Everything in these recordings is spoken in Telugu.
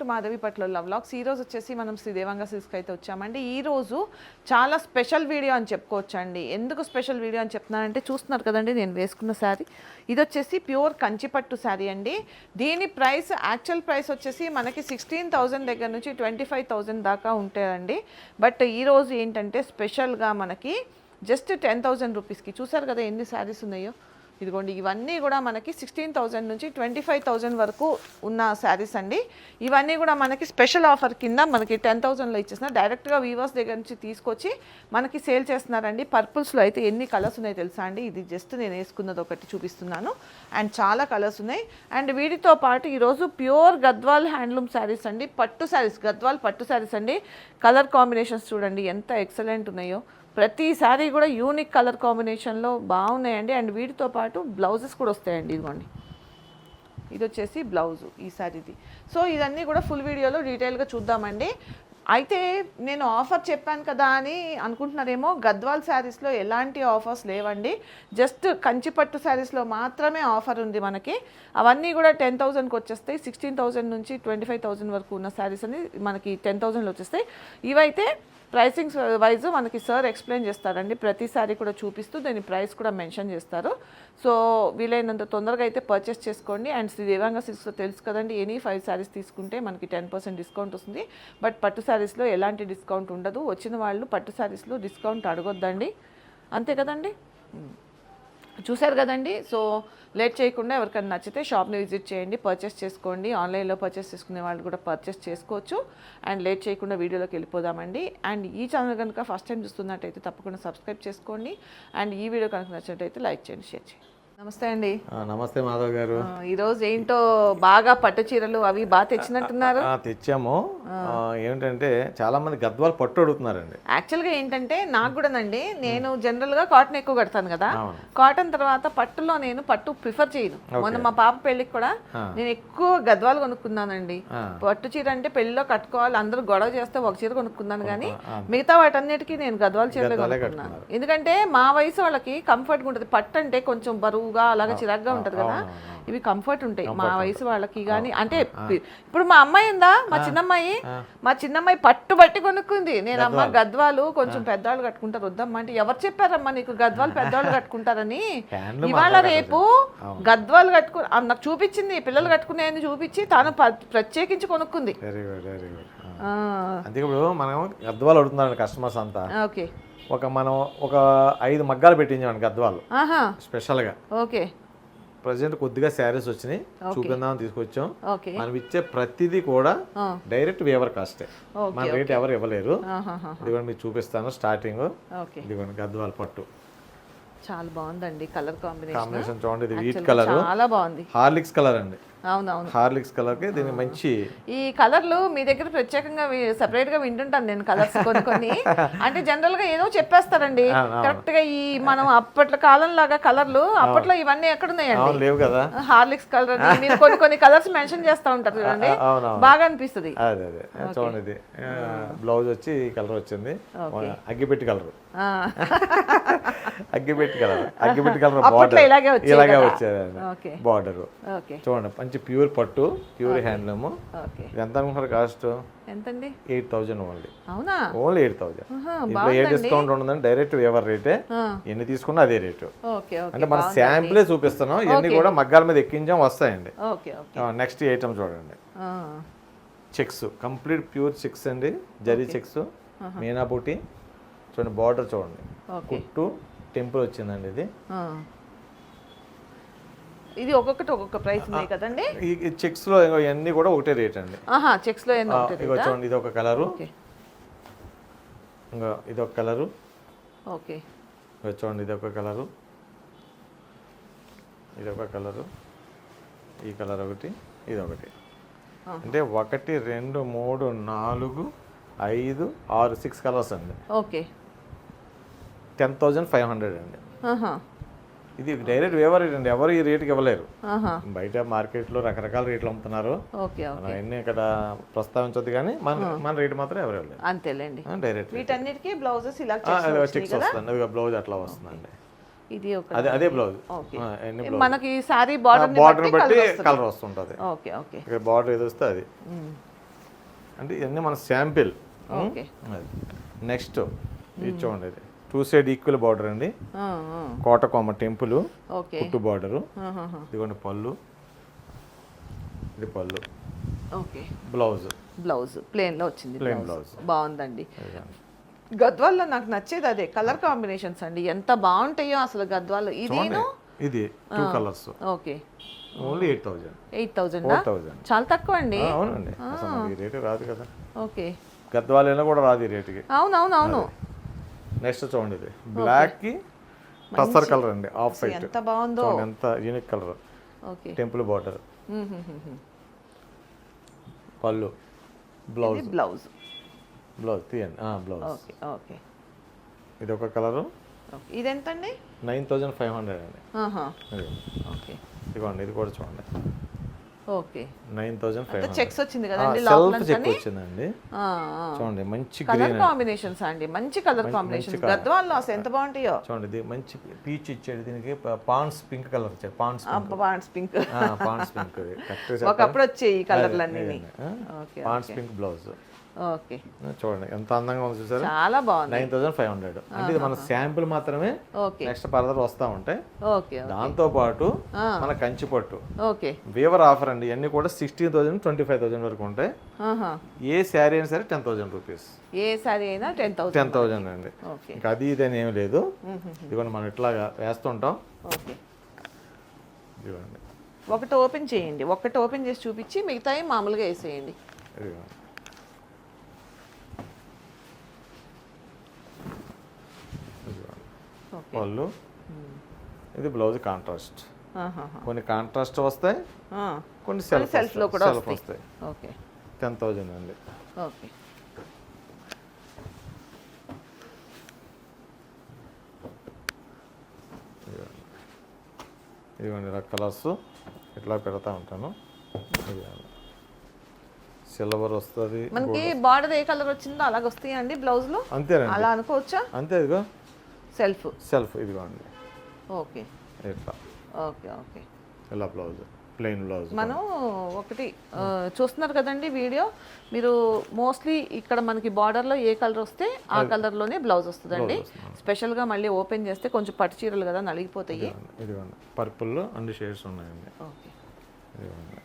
టు మాధవి పట్ల లవ్ లాక్స్. ఈ రోజు వచ్చేసి మనం శ్రీ దేవాంగ అయితే వచ్చామండి. ఈ రోజు చాలా స్పెషల్ వీడియో అని చెప్పుకోవచ్చండి. ఎందుకు స్పెషల్ వీడియో అని చెప్తున్నానంటే చూస్తున్నారు కదండి నేను వేసుకున్న శారీ. ఇది వచ్చేసి ప్యూర్ కంచిపట్టు శారీ అండి. దీని ప్రైస్ యాక్చువల్ ప్రైస్ వచ్చేసి మనకి సిక్స్టీన్ థౌజండ్ దగ్గర నుంచి ట్వంటీ ఫైవ్ థౌజండ్ దాకా ఉంటాయండి. బట్ ఈ రోజు ఏంటంటే స్పెషల్గా మనకి జస్ట్ టెన్ థౌజండ్ రూపీస్కి. చూసారు కదా ఎన్ని శారీస్ ఉన్నాయో? ఇదిగోండి ఇవన్నీ కూడా మనకి సిక్స్టీన్ థౌజండ్ నుంచి ట్వంటీ ఫైవ్ థౌజండ్ వరకు ఉన్న శారీస్ అండి. ఇవన్నీ కూడా మనకి స్పెషల్ ఆఫర్ కింద మనకి టెన్ థౌజండ్లో ఇచ్చేసిన. డైరెక్ట్గా వీవర్స్ దగ్గర నుంచి తీసుకొచ్చి మనకి సేల్ చేస్తున్నారండి. పర్పుల్స్లో అయితే ఎన్ని కలర్స్ ఉన్నాయో తెలుసా అండి? ఇది జస్ట్ నేను వేసుకున్నది ఒకటి చూపిస్తున్నాను. అండ్ చాలా కలర్స్ ఉన్నాయి. అండ్ వీటితో పాటు ఈరోజు ప్యూర్ గద్వాల్ హ్యాండ్లూమ్ శారీస్ అండి. పట్టు శారీస్ గద్వాల్ పట్టు శారీస్ అండి. కలర్ కాంబినేషన్స్ చూడండి ఎంత ఎక్సలెంట్ ఉన్నాయో. ప్రతిసారి కూడా యూనిక్ కలర్ కాంబినేషన్లో బాగున్నాయండి. అండ్ వీటితో పాటు బ్లౌజెస్ కూడా వస్తాయండి ఇదిగోండి. ఇది వచ్చేసి బ్లౌజు ఈ సో ఇదన్నీ కూడా ఫుల్ వీడియోలో డీటెయిల్గా చూద్దామండి. అయితే నేను ఆఫర్ చెప్పాను కదా అని అనుకుంటున్నారేమో గద్వాల్ శారీస్లో ఎలాంటి ఆఫర్స్ లేవండి. జస్ట్ కంచిపట్టు శారీస్లో మాత్రమే ఆఫర్ ఉంది మనకి. అవన్నీ కూడా టెన్ థౌజండ్కి వచ్చేస్తాయి. సిక్స్టీన్ థౌజండ్ నుంచి ట్వంటీ ఫైవ్ థౌజండ్ వరకు ఉన్న శారీస్ అని మనకి టెన్ థౌజండ్లో వచ్చేస్తాయి. ఇవైతే ప్రైసింగ్ వైజ్ మనకి సార్ ఎక్స్ప్లెయిన్ చేస్తారండి. ప్రతిసారి కూడా చూపిస్తూ దాని ప్రైస్ కూడా మెన్షన్ చేస్తారు. సో వీలైనంత తొందరగా అయితే పర్చేస్ చేసుకోండి. అండ్ శ్రీ దేవాంగ సిల్క్స్లో తెలుసు కదండి ఎనీ ఫైవ్ శారీస్ తీసుకుంటే మనకి టెన్ పర్సెంట్ డిస్కౌంట్ వస్తుంది. బట్ పట్టు శారీస్లో ఎలాంటి డిస్కౌంట్ ఉండదు. వచ్చిన వాళ్ళు పట్టు శారీస్లో డిస్కౌంట్ అడగొద్దండి. అంతే కదండి? చూశారు కదండి. సో లేట్ చేయకుండా ఎవరికైనా నచ్చితే షాప్ని విజిట్ చేయండి పర్చేస్ చేసుకోండి. ఆన్లైన్లో పర్చేస్ చేసుకునే వాళ్ళు కూడా పర్చేస్ చేసుకోవచ్చు. అండ్ లేట్ చేయకుండా వీడియోలోకి వెళ్ళిపోదామండి. అండ్ ఈ ఛానల్ కనుక ఫస్ట్ టైం చూస్తున్నట్టయితే తప్పకుండా సబ్స్క్రైబ్ చేసుకోండి. అండ్ ఈ వీడియో కనుక నచ్చినట్టయితే లైక్ చేయండి షేర్ చేయండి. నమస్తే అండి. నమస్తే మాధవ్ గారు. ఆ, ఈరోజు ఏంటో బాగా పట్టు చీరలు అవి బాగా తెచ్చినట్టున్నారు. తెచ్చాము. ఆ, ఏమిటంటే చాలా మంది గద్వాలు పట్టు అడుగుతున్నారండి. యాక్చువల్గా ఏంటంటే నాకు కూడానండి నేను జనరల్గా కాటన్ ఎక్కువ కడతాను కదా. కాటన్ తర్వాత పట్టులో నేను పట్టు ప్రిఫర్ చేయను. మొన్న మా పాప పెళ్ళికి కూడా నేను ఎక్కువ గద్వాలు కొనుక్కున్నానండి. పట్టు చీర అంటే పెళ్ళిలో కట్టుకోవాలి అందరూ గొడవ చేస్తే ఒక చీర కొనుక్కున్నాను కానీ మిగతా వాటన్నిటికీ నేను గద్వాల చీరలే కొనుక్కున్నాను. ఎందుకంటే మా వయసు వాళ్ళకి కంఫర్ట్గా ఉంటుంది. పట్టు అంటే కొంచెం బరువుగా అలాగే చిరాగ్గా ఉంటుంది కదా? ఇవి కంఫర్ట్ ఉంటాయి. మా వయసు వాళ్ళకి కానీ అంటే ఇప్పుడు మా అమ్మాయి ఉందా? మా చిన్నమ్మాయి? మా చిన్నమ్మాయి పట్టు బట్టి కొనుక్కుంది. నేను అమ్మ గద్వాలు. కొంచెం పెద్దవాళ్ళు కట్టుకుంటారు వద్దమ్మా అంటే ఎవరు చెప్పారమ్మా నీకు గద్వాలు పెద్దవాళ్ళు కట్టుకుంటారని? ఇవాళ రేపు గద్వాలు కట్టుకు నాకు చూపించింది పిల్లలు కట్టుకునేది చూపించి తాను ప్రత్యేకించి కొనుక్కుంది. అందుకే ఇప్పుడు మనం గద్వాలు కస్టమర్స్ అంతా. ఓకే. ఒక మనం ఒక ఐదు మగ్గాలు పెట్టించామండి గద్వాలు. స్పెషల్గా. ఓకే. ప్రజెంట్ కొద్దిగా శారీస్ వచ్చినాయి. చూపిందామని తీసుకొచ్చాం. మనం ఇచ్చే ప్రతిదీ కూడా. డైరెక్ట్ వేవర్ కాస్టే. మన రేట్ ఎవరు ఇవ్వలేరు. ఇదిగోండి మీకు చూపిస్తాను స్టార్టింగ్. ఇదిగోండి గద్వాల పట్టు. చాలా బాగుందండి కలర్ కాంబినేషన్. కాంబినేషన్ చూడండి ఇది వీట్ కలర్. చాలా బాగుంది. హార్లిక్స్ కలర్ అండి. అవునవును. హార్లిక్స్ కలర్కి దీనికి మంచి ఈ కలర్లు మీ దగ్గర ప్రత్యేకంగా సెపరేట్గా వింటుంటాను నేను కలర్స్ కొన్ని కొన్ని. అంటే జనరల్గా ఏదో చెప్పేస్తారండి. కరెక్ట్గా ఈ మనం అప్పట్లో కాలం లాగా కలర్లు అప్పట్లో ఇవన్నీ ఎక్కడున్నాయండి? లేవు కదా? హార్లిక్స్ కలర్ మీరు కొన్ని కొన్ని కలర్స్ మెన్షన్ చేస్తా ఉంటారు చూడండి. బాగా అనిపిస్తుంది. అదే అదే. చూడండి ఇది. బ్లౌజ్ వచ్చి ఈ కలర్ వచ్చింది. అగ్గిపెట్టి కలర్. అగ్గిపెట్టి కలర్. అగ్గిపెట్టి కలర్ అప్పట్లో బార్డర్. ఇలాగే వచ్చేది ఓకే. బార్డర్. చూడండి మంచి ప్యూర్ పట్టు ప్యూర్ హ్యాండ్లూమ్. ఎంత అనుకుంటారు కాస్ట్? ఎంతండి? Eight thousand only. అవునా? Only eight thousand. ఇంట్లో ఏ డిస్కౌంట్ ఉండదండి డైరెక్ట్ ఎవరి రేటే. ఎన్ని తీసుకున్నా అదే రేటు. అంటే మన శాంపులే చూపిస్తున్నాం ఇవన్నీ కూడా మగ్గాల మీద ఎక్కించాం వస్తాయండి. నెక్స్ట్ ఐటమ్ చూడండి. చెక్స్ కంప్లీట్ ప్యూర్ చెక్స్ అండి. జరీ చెక్స్ మీనా బూటీ చూడండి బార్డర్ చూడండి. కుట్టు టెంపుల్ వచ్చిందండి ఇది. ఇది ఒక్కొక్కటి ఒక్కొక్క ప్రైస్ ఉన్నాయి కదండి? ఈ చెక్స్లో ఇవన్నీ కూడా ఒకటే రేట్ అండి. ఆహా చెక్స్లో ఇగో చూడండి ఇది ఒక కలరు. ఓకే. ఇంకా ఇది ఒక కలరు. ఓకే. ఇగో చూడండి ఇది ఒక కలరు. ఇది ఒక కలరు. ఈ కలర్ ఒకటి ఇది ఒకటి. అంటే ఒకటి రెండు మూడు నాలుగు ఐదు ఆరు సిక్స్ కలర్స్ అండి. Okay. Ten thousand five hundred అండి. ఇది డైరెక్ట్ వేవర్ రేట్ అండి. ఎవరు ఈ రేటుకి ఇవ్వలేరు. బయట మార్కెట్లో రకరకాల రేట్లు అమ్ముతున్నారు. అన్నీ ఇక్కడ ప్రస్తావించొద్దు కానీ మన మన రేటు మాత్రం ఎవరు ఇవ్వలేరు. అంతేలేండి. డైరెక్ట్ వీటన్నిటికీ బ్లౌజెస్ ఇలా చెక్స్ వస్తుంది. బ్లౌజ్ అట్లా వస్తుందండి. ఇది ఒక అదే అదే బ్లౌజ్. మనకి సారీ బార్డర్ బార్డర్ బట్టి కలర్ వస్తుంటుంది. Okay okay. ఇక్కడ బార్డర్ ఏది వస్తే అది. అంటే ఇవన్నీ మన శాంపిల్. ఓకే. నెక్స్ట్ ఇది చూడండి టూ సైడ్ ఈక్వల్ బార్డర్ అండి. Kotakomma temple okay. పుట్టు బార్డరు. ఇదిగోండి పళ్ళు. ఇది పళ్ళు. ఓకే. బ్లౌజ్ బ్లౌజ్ ప్లేన్లో వచ్చింది Plain బ్లౌజ్. బాగుందండి. గద్వాల్లో నాకు నచ్చేది అదే కలర్ కాంబినేషన్స్ అండి. ఎంత బాగుంటాయో అసలు గద్వాల్లో. ఇదేను ఇది two colours okay. Only eight thousand eight thousand చాలా తక్కువ అండి. అవునండి. రేటు రాదు కదా. ఓకే. గద్వాలైనా కూడా రాదు ఈ రేటుకి అవును అవును అవును నెక్స్ట్ చూడండి ఇది. బ్లాక్కి టస్సర్ కలర్ అండి ఆఫ్ వైట్. ఎంత బాగుందో. ఎంత unique colour. Okay. Temple border. పళ్ళు. బ్లౌజ్. ఇది బ్లౌజ్. బ్లౌజ్ తీయండి. బ్లౌజ్. Okay okay. ఇది ఒక కలరు. ఓకే. ఇది ఎంత అండి నైన్ థౌజండ్ ఫైవ్ హండ్రెడ్ అండి. ఓకే. ఇదిగోండి ఇది కూడా చూడండి. Okay. Nine thousand five checks వచ్చింది కదండి సెల్ఫ్ చెక్ వచ్చిందండి. చూడండి మంచి కలర్ కాంబినేషన్స్ అండి. మంచి కలర్ కాంబినేషన్స్ గద్వాల్లో అసలు ఎంత బాగుంటాయో. చూడండి ఇది మంచి పీచ్ ఇచ్చాడు దీనికి పాన్స్ పింక్ కలర్ ఇచ్చాడు పాన్స్ పింక్ బాన్స్ పింక్ పాన్స్ పింక్ ఒకప్పుడు వచ్చాయి ఈ కలర్లన్నీ okay pans pink blouse okay. చూడండి ఎంత అందంగా ఉంది చూసారా? చాలా బాగుంది. Nine thousand five hundred. అంటే ఇది మన శాంపుల్ మాత్రమే ఓకే. నెక్స్ట్ ఫర్దర్ వస్తూ ఉంటాయి ఓకే దాంతో పాటు. మన కంచి పట్టు. ఓకే. వీవర్ ఆఫర్ అండి ఇవన్నీ కూడా sixteen thousand twenty five thousand వరకు ఉంటాయి ఏ శారీ అయినా సరే టెన్ థౌసండ్ రూపీస్. ఏ సారీ అయినా టెన్ థౌసండ్ టెన్ థౌసండ్ అండి. ఇంకా అది ఇది అని ఏం లేదు. ఇదిగోండి మనం ఇట్లాగా వేస్తుంటాం. ఓకే. ఇదిగోండి. ఒకటి ఓపెన్ చేయండి. ఒకటి ఓపెన్ చేసి చూపించి మిగతాయి మామూలుగా వేసేయండి ఇదిగోండి ఇదిగోండి. ఓకే పళ్ళు ఇది బ్లౌజ్ కాంట్రాస్ట్. కొన్ని కాంట్రాస్ట్ వస్తాయి కొన్ని సెల్ఫ్లో కూడా సెల్ఫ్ వస్తాయి. ఓకే టెన్ థౌజండ్ అండి. ఓకే ఇదిగోండి. కలర్స్ ఇట్లా పెడతా ఉంటాను. సిల్వర్ వస్తుంది మనకి బార్డర్ ఏ కలర్ వచ్చిందో అలాగ వస్తాయండి బ్లౌజ్లో? అంతేనండి. అలా అనుకోవచ్చా? అంతే ఇదిగో. సెల్ఫ్? సెల్ఫ్ ఇదిగోండి ఓకే. ఇట్లా ఓకే ఓకే. ఇలా బ్లౌజ్? ప్లెయిన్ బ్లౌజ్ మనం ఒకటి చూస్తున్నారు కదండి వీడియో? మీరు మోస్ట్లీ ఇక్కడ మనకి బార్డర్లో ఏ కలర్ వస్తే ఆ కలర్లోనే బ్లౌజ్ వస్తుందండి. స్పెషల్గా మళ్ళీ ఓపెన్ చేస్తే కొంచెం పట్టు చీరలు కదా నలిగిపోతాయి. ఇదిగోండి పర్పుల్ అన్ని షేడ్స్ ఉన్నాయండి. ఓకే. ఇదిగోండి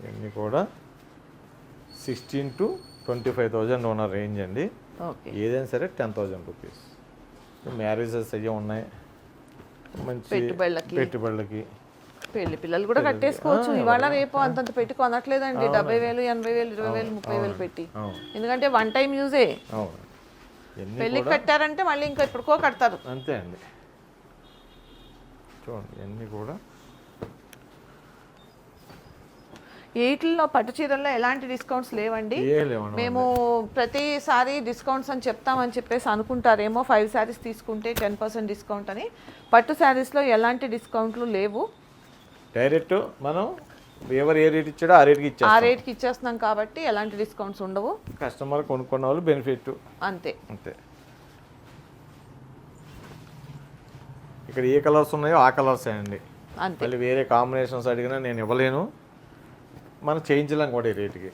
ఇవన్నీ కూడా sixteen to twenty five thousand ఉన్న రేంజ్ అండి. ఏదైనా సరే టెన్ థౌజండ్ రూపీస్. మ్యారేజెస్ అయ్యి ఉన్నాయి. మంచి పెట్టుబడులకి. పెళ్ళి పిల్లలు కూడా కట్టేసుకోవచ్చు. ఇవాళ రేపు అంతంత పెట్టి కొనట్లేదండి డెబ్బై వేలు ఎనభై వేలు ఇరవై వేలు ముప్పై వేలు పెట్టి. ఎందుకంటే వన్ టైం యూజే. పెళ్ళికి కట్టారంటే మళ్ళీ ఇంకా ఎప్పటికో కడతారు. అంతే అండి. చూడండి ఇవన్నీ కూడా ఎయిట్లో పట్టు చీరల్లో ఎలాంటి డిస్కౌంట్స్ లేవండి. మేము ప్రతిసారి డిస్కౌంట్స్ అని చెప్తామని చెప్పేసి అనుకుంటారేమో. ఫైవ్ శారీస్ తీసుకుంటే టెన్ పర్సెంట్ డిస్కౌంట్ అని. పట్టు శారీస్లో ఎలాంటి డిస్కౌంట్లు లేవు. డైరెక్ట్ మనం ఎవరు ఏ రేట్ ఇచ్చాడో ఆ రేట్కి ఆ ఇచ్చేస్తాం. రేట్కి ఇచ్చేస్తున్నాం కాబట్టి ఎలాంటి డిస్కౌంట్స్ ఉండవు. కస్టమర్ కొనుక్కున్న వాళ్ళు బెనిఫిట్ అంతే. అంతే. ఇక్కడ ఏ కలర్స్ ఉన్నాయో ఆ కలర్స్ అండి. అంతే. వేరే కాంబినేషన్స్ అడిగినా నేను ఇవ్వలేను. మనం చేయించలేం కూడా ఈ రేటుకి.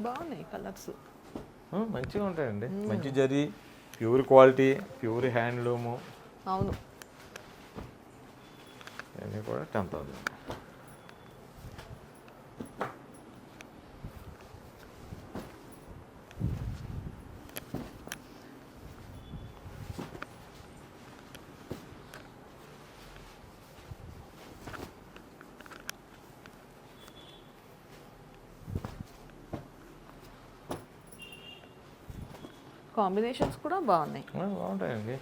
బాగున్నాయి కలర్స్. మంచిగా ఉంటాయండి. మంచి జరి ప్యూర్ క్వాలిటీ ప్యూర్ హ్యాండ్లూము. అవును. ఇవన్నీ కూడా టెన్ థౌసండ్. కాంబినేషన్స్ కూడా బాగున్నాయి. బాగుంటాయండి.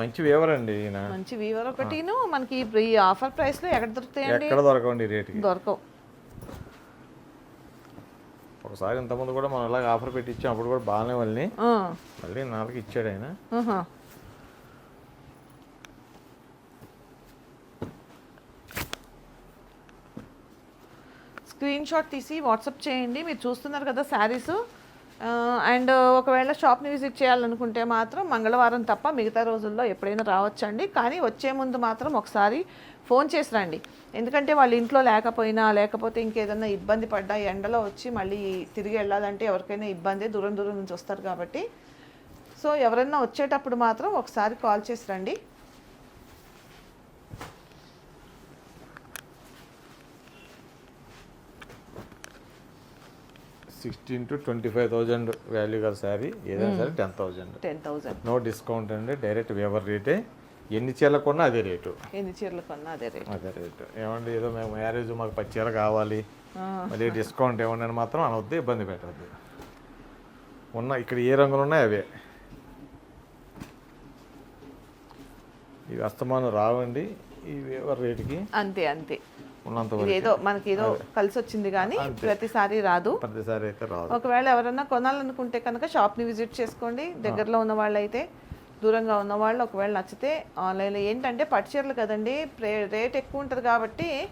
మంచి వేవర్ అండి మంచి వీవర్ ఒకటిను మనకి ఈ ఆఫర్ ప్రైస్లో ఎక్కడ దొరుకుతాయండి? ఎక్కడ దొరకండి ఈ రేటుకి? దొరకవు. ఒకసారి ఇంతకుముందు కూడా మనం ఇలాగ ఆఫర్ పెట్టి ఇచ్చాం అప్పుడు కూడా బాగానే వాళ్ళని మళ్ళీ నాలుగు ఇచ్చాడు ఆయన. స్క్రీన్ షాట్ తీసి వాట్సాప్ చేయండి. మీరు చూస్తున్నారు కదా శారీస్. అండ్ ఒకవేళ షాప్ని విజిట్ చేయాలనుకుంటే మాత్రం మంగళవారం తప్ప మిగతా రోజుల్లో ఎప్పుడైనా రావచ్చండి. కానీ వచ్చే ముందు మాత్రం ఒకసారి ఫోన్ చేసి రండి. ఎందుకంటే వాళ్ళ ఇంట్లో లేకపోయినా లేకపోతే ఇంకేదన్నా ఇబ్బంది పడ్డా ఎండలో వచ్చి మళ్ళీ తిరిగి వెళ్ళాలంటే ఎవరికైనా ఇబ్బంది దూరం దూరం నుంచి వస్తారు కాబట్టి. సో ఎవరైనా వచ్చేటప్పుడు మాత్రం ఒకసారి కాల్ చేసి రండి. Sixteen to twenty five thousand value గల శారీ ఏదైనా సరే ten thousand ten thousand no discount అండి డైరెక్ట్ వేవర్ రేటే ఎన్ని చీరలు కొన్నా అదే రేటు. ఎన్ని చీరలు కొన్నా అదే రేట్. అదే రేటు. ఏమండి ఏదో మేము మ్యారేజ్ మాకు పది చీర కావాలి. మళ్ళీ డిస్కౌంట్ ఏమన్నా మాత్రం అనవద్దు ఇబ్బంది పెట్టద్దు. ఉన్న ఇక్కడ ఏ రంగులు ఉన్నాయి అవే. ఇవి అస్తమానం రావండి ఈ వేవర్ రేటుకి అంతే అంతే. ఉన్నంత ఏదో మనకి ఏదో కలిసి వచ్చింది కానీ ప్రతిసారి రాదు. ప్రతిసారి అయితే రాదు. ఒకవేళ ఎవరైనా కొనాలనుకుంటే కనుక షాప్ని విజిట్ చేసుకోండి. దగ్గరలో ఉన్న వాళ్ళు అయితే దూరంగా ఉన్న వాళ్ళు ఒకవేళ నచ్చితే ఆన్లైన్లో. ఏంటంటే పట్టు చీరలు కదండి రే- రేట్ ఎక్కువ ఉంటుంది కాబట్టి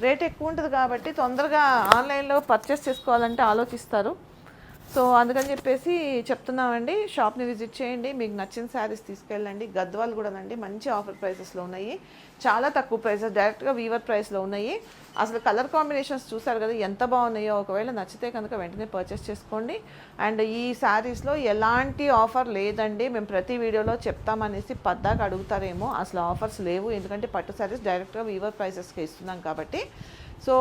రేట్ ఎక్కువ ఉంటుంది కాబట్టి తొందరగా ఆన్లైన్లో పర్చేస్ చేసుకోవాలంటే ఆలోచిస్తారు. సో అందుకని చెప్పేసి చెప్తున్నామండి షాప్ని విజిట్ చేయండి మీకు నచ్చిన శారీస్ తీసుకెళ్ళండి గద్వాలు కూడా అండి మంచి ఆఫర్ ప్రైసెస్లో ఉన్నాయి. చాలా తక్కువ ప్రైసెస్ డైరెక్ట్గా వీవర్ ప్రైస్లో ఉన్నాయి. అసలు కలర్ కాంబినేషన్స్ చూసారు కదా ఎంత బాగున్నాయో ఒకవేళ నచ్చితే కనుక వెంటనే పర్చేస్ చేసుకోండి. అండ్ ఈ శారీస్లో ఎలాంటి ఆఫర్ లేదండి మేము ప్రతి వీడియోలో చెప్తామనేసి పద్దాక అడుగుతారేమో అసలు ఆఫర్స్ లేవు. ఎందుకంటే పట్టు శారీస్ డైరెక్ట్గా వీవర్ ప్రైసెస్కి ఇస్తున్నాం కాబట్టి. సో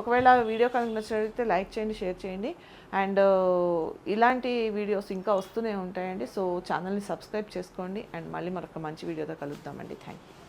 ఒకవేళ వీడియో కనుక నచ్చినట్లయితే లైక్ చేయండి షేర్ చేయండి. అండ్ ఇలాంటి వీడియోస్ ఇంకా వస్తూనే ఉంటాయండి. సో ఛానల్ని సబ్స్క్రైబ్ చేసుకోండి. అండ్ మళ్ళీ మరొక మంచి వీడియోతో కలుద్దామండి. Thank you